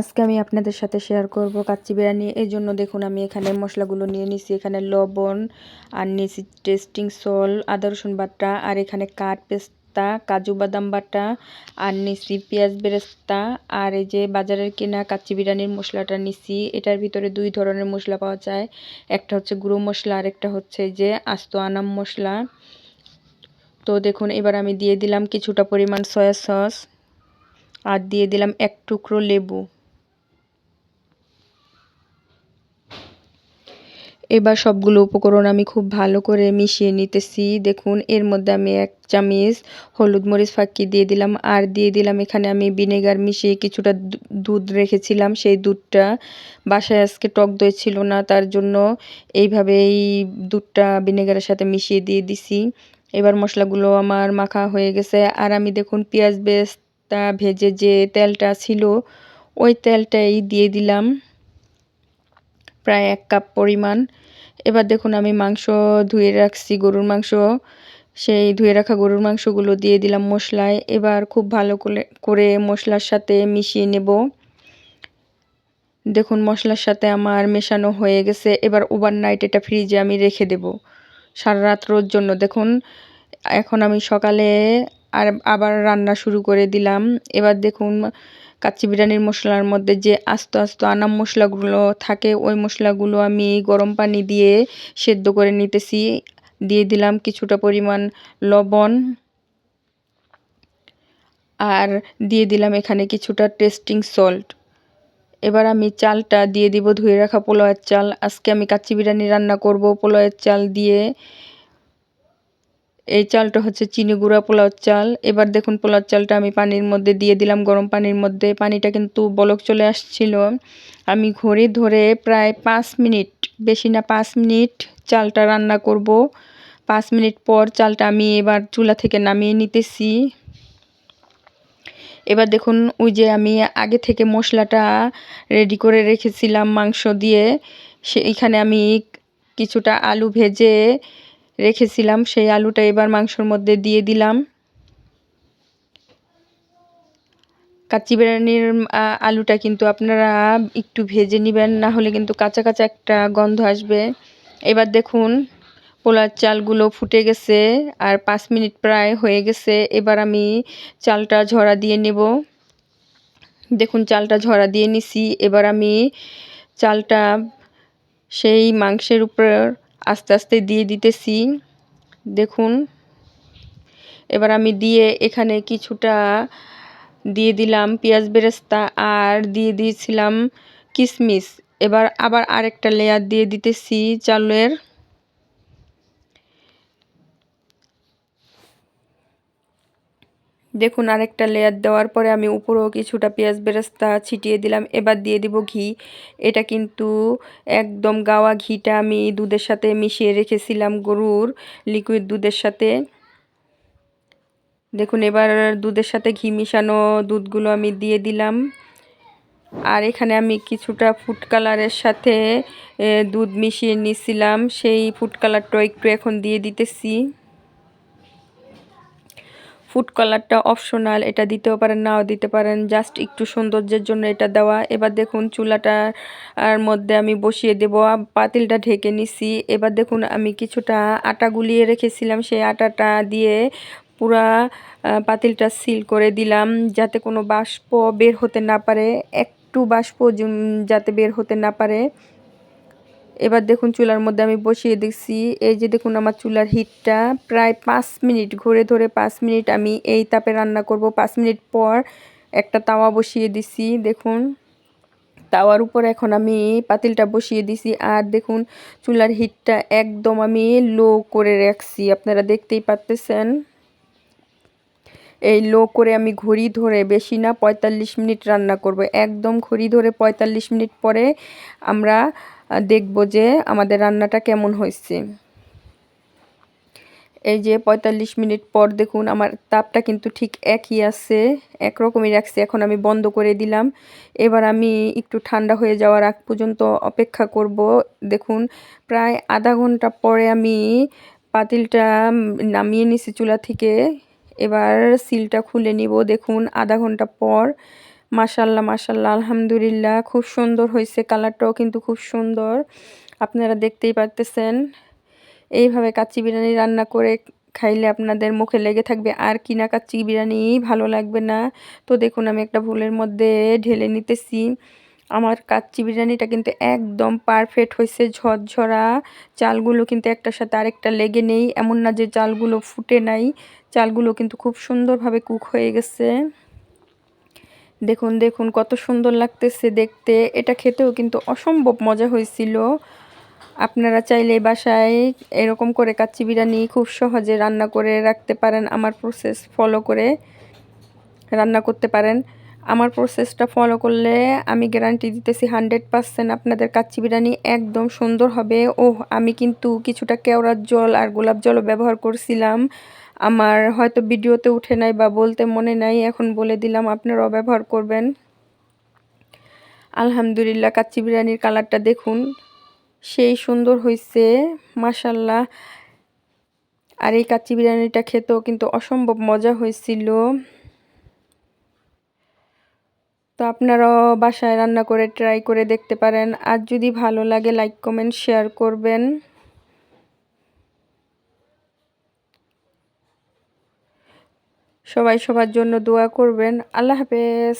আজকে আমি আপনাদের সাথে শেয়ার করব কাচ্চি বিরিয়ানি। এই জন্য দেখুন, আমি এখানে মশলাগুলো নিয়ে নিছি। এখানে লবণ, আর নিয়েছি টেস্টিং সল আদা, রসুন বাটা, আর এখানে কাঠ পেস্তা, কাজু বাদাম বাটা, আর নিছি পেঁয়াজ বেরেস্তা, আর এই যে বাজারের কেনা কাচ্চি বিরিয়ানির মশলাটা নিছি। এটার ভিতরে দুই ধরনের মশলা পাওয়া যায়। একটা হচ্ছে গুঁড়ো মশলা, আর একটা হচ্ছে যে আস্ত আনাম মশলা। তো দেখুন, এবার আমি দিয়ে দিলাম কিছুটা পরিমাণ সয়া সস, আর দিয়ে দিলাম এক টুকরো লেবু। এবার সবগুলো উপকরণ আমি খুব ভালো করে মিশিয়ে নিতেছি। দেখুন, এর মধ্যে আমি এক চামিচ হলুদ মরিচ ফাঁকি দিয়ে দিলাম। আর দিয়ে দিলাম, এখানে আমি ভিনেগার মিশিয়ে কিছুটা দুধ রেখেছিলাম। সেই দুধটা বাসায় আজকে টক দই ছিল না, তার জন্য এইভাবে এই দুধটা ভিনেগারের সাথে মিশিয়ে দিয়ে দিছি। এবার মশলাগুলো আমার মাখা হয়ে গেছে। আর আমি দেখুন, পেঁয়াজ বেস্তা ভেজে যে তেলটা ছিল, ওই তেলটাই দিয়ে দিলাম। প্রায় এক কাপ পরিমাণ। এবার দেখুন আমি মাংস ধুয়ে রাখছি, গরুর মাংস। সেই ধুয়ে রাখা গরুর মাংসগুলো দিয়ে দিলাম মশলায়। এবার খুব ভালো করে মশলার সাথে মিশিয়ে নেব। দেখুন মশলার সাথে আমার মেশানো হয়ে গেছে। এবার ওভারনাইট এটা ফ্রিজে আমি রেখে দেব সারা রাত রোজ জন্য। দেখুন, এখন আমি সকালে আর আবার রান্না শুরু করে দিলাম। এবার দেখুন কাচ্চি বিরিয়ানির মশলার মধ্যে যে আস্ত আস্ত আনাম মশলাগুলো থাকে, ওই মশলাগুলো আমি গরম পানি দিয়ে সেদ্ধ করে নিতেছি। দিয়ে দিলাম কিছুটা পরিমাণ লবণ। আর দিয়ে দিলাম এখানে কিছুটা টেস্টিং সল্ট। এবার আমি চালটা দিয়ে দিব ধুয়ে রাখা পোলাওয়ের চাল। আজকে আমি কাচ্চি বিরিয়ানি রান্না করব পোলাওয়ের চাল দিয়ে। এই চালটা হচ্ছে চিনি গুঁড়া পোলাও চাল। এবার দেখুন পোলাও চালটা আমি পানির মধ্যে দিয়ে দিলাম, গরম পানির মধ্যে। পানিটা কিন্তু বলক চলে আসছিল। আমি ঘড়ি ধরে প্রায় পাঁচ মিনিট, বেশি না, পাঁচ মিনিট চালটা রান্না করব। পাঁচ মিনিট পর চালটা আমি এবার চুলা থেকে নামিয়ে নিতেছি। এবার দেখুন, ওই যে আমি আগে থেকে মশলাটা রেডি করে রেখেছিলাম মাংস দিয়ে। সেইখানে আমি কিছুটা আলু ভেজে রেখেছিলাম, সেই আলুটা এবার মাংসর মধ্যে দিয়ে দিলাম। কাচ্চি বিরিয়ানির আলুটা কিন্তু আপনারা একটু ভেজে নেবেন, না হলে কিন্তু কাঁচা কাঁচা একটা গন্ধ আসবে। এবার দেখুন পোলার চালগুলো ফুটে গেছে আর পাঁচ মিনিট প্রায় হয়ে গেছে। এবার আমি চালটা ঝরা দিয়ে নেব। দেখুন, চালটা ঝরা দিয়ে নিছি। এবার আমি চালটা সেই মাংসের উপর আস্তে আস্তে দিয়ে দিতেছি। দেখুন। এবার আমি দিয়ে এখানে কিছুটা দিয়ে দিলাম পেঁয়াজ বেরেস্তা আর দিয়ে দিয়েছিলাম কিশমিশ এবার আবার আরেকটা লেয়ার দিয়ে দিতেছি চালের। দেখুন, আরেকটা লেয়ার দেওয়ার পরে আমি উপরেও কিছুটা পেঁয়াজ বেরেস্তা ছিটিয়ে দিলাম। এবার দিয়ে দিব ঘি। এটা কিন্তু একদম গাওয়া ঘিটা আমি দুধের সাথে মিশিয়ে রেখেছিলাম গরুর লিকুইড দুধের সাথে। দেখুন, এবার দুধের সাথে ঘি মিশানো দুধগুলো আমি দিয়ে দিলাম। আর এখানে আমি কিছুটা ফুড কালারের সাথে দুধ মিশিয়ে নিছিলাম। সেই ফুড কালারটা একটু এখন দিয়ে দিতেছি। ফুড কালারটা অপশনাল এটা দিতেও পারেন, নাও দিতে পারেন জাস্ট একটু সৌন্দর্যের জন্য এটা দেওয়া। এবার দেখুন চুলাটার মধ্যে আমি বসিয়ে দেব, পাতিলটা ঢেকে নিছি। এবার দেখুন আমি কিছুটা আটা গুলিয়ে রেখেছিলাম, সেই আটাটা দিয়ে পুরা পাতিলটা সিল করে দিলাম, যাতে কোনো বাষ্প বের হতে না পারে, একটু বাষ্প যাতে বের হতে না পারে। এবার দেখুন চুলার মধ্যে আমি বসিয়ে দেখছি এই যে দেখুন আমার চুলার হিটটা প্রায় পাঁচ মিনিট, ঘুরে ধরে পাঁচ মিনিট আমি এই তাপে রান্না করব। পাঁচ মিনিট পর একটা তাওয়া বসিয়ে দিছি, দেখুন। তাওয়ার উপর এখন আমি পাতিলটা বসিয়ে দিছি আর দেখুন চুলার হিটটা একদম আমি লো করে রাখছি, আপনারা দেখতেই পারতেছেন। এই লো করে আমি ঘড়ি ধরে বেশি না পঁয়তাল্লিশ মিনিট রান্না করব। একদম ঘড়ি ধরে পঁয়তাল্লিশ মিনিট পরে আমরা দেখব যে আমাদের রান্নাটা কেমন হয়েছে। এই যে পঁয়তাল্লিশ মিনিট পর দেখুন আমার তাপটা কিন্তু ঠিক একই আছে, একরকমই রাখছি, এখন আমি বন্ধ করে দিলাম। এবার আমি একটু ঠান্ডা হয়ে যাওয়ার আগ পর্যন্ত অপেক্ষা করব। দেখুন, প্রায় আধা ঘণ্টা পরে আমি পাতিলটা নামিয়ে নিছি চুলা থেকে। এবার সিলটা খুলে নিব। দেখুন, আধা ঘণ্টা পর মাশাল্লাহ মাশাল্লাহ, আলহামদুলিল্লাহ। খুব সুন্দর হয়েছে কালারটাও কিন্তু খুব সুন্দর। আপনারা দেখতেই পারতেছেন। এইভাবে কাচ্চি বিরিয়ানি রান্না করে খাইলে আপনাদের মুখে লেগে থাকবে। আর কিনা কাচ্চি বিরিয়ানি ভালো লাগবে না। তো দেখুন, আমি একটা ভুলের মধ্যে ঢেলে নিতেছি। আমার কাচ্চি বিরিয়ানিটা কিন্তু একদম পারফেক্ট হয়েছে ঝরঝরা। চালগুলো কিন্তু একটার সাথে আরেকটা লেগে নেই। এমন না যে চালগুলো ফুটে নাই। চালগুলো কিন্তু খুব সুন্দরভাবে কুক হয়ে গেছে। দেখুন দেখুন, কত সুন্দর লাগতেছে দেখতে। এটা খেতেও কিন্তু অসম্ভব মজা হয়েছিল। আপনারা চাইলে বাসায় এরকম করে কাচ্চি বিরিয়ানি খুব সহজে রান্না করে রাখতে পারেন, আমার প্রসেস ফলো করে রান্না করতে পারেন। আমার প্রসেসটা ফলো করলে আমি গ্যারান্টি দিতেছি হান্ড্রেড পারসেন্ট আপনাদের কাচ্চি বিরিয়ানি একদম সুন্দর হবে। ও আমি কিন্তু কিছুটা কেওড়ার জল আর গোলাপ জলও ব্যবহার করছিলাম। আমার হয়তো ভিডিওতে উঠে নাই বা বলতে মনে নাই, এখন বলে দিলাম আপনারাও ব্যবহার করবেন। আলহামদুলিল্লাহ, কাচ্চি বিরিয়ানির কালারটা দেখুন, সেই সুন্দর হয়েছে মাসাল্লাহ আর এই কাচ্চি বিরিয়ানিটা খেতেও কিন্তু অসম্ভব মজা হয়েছিল তো আপনারাও বাসায় রান্না করে ট্রাই করে দেখতে পারেন। আর যদি ভালো লাগে লাইক কমেন্ট শেয়ার করবেন। সবাই সবার জন্য দোয়া করবেন। আল্লাহ হাফেজ।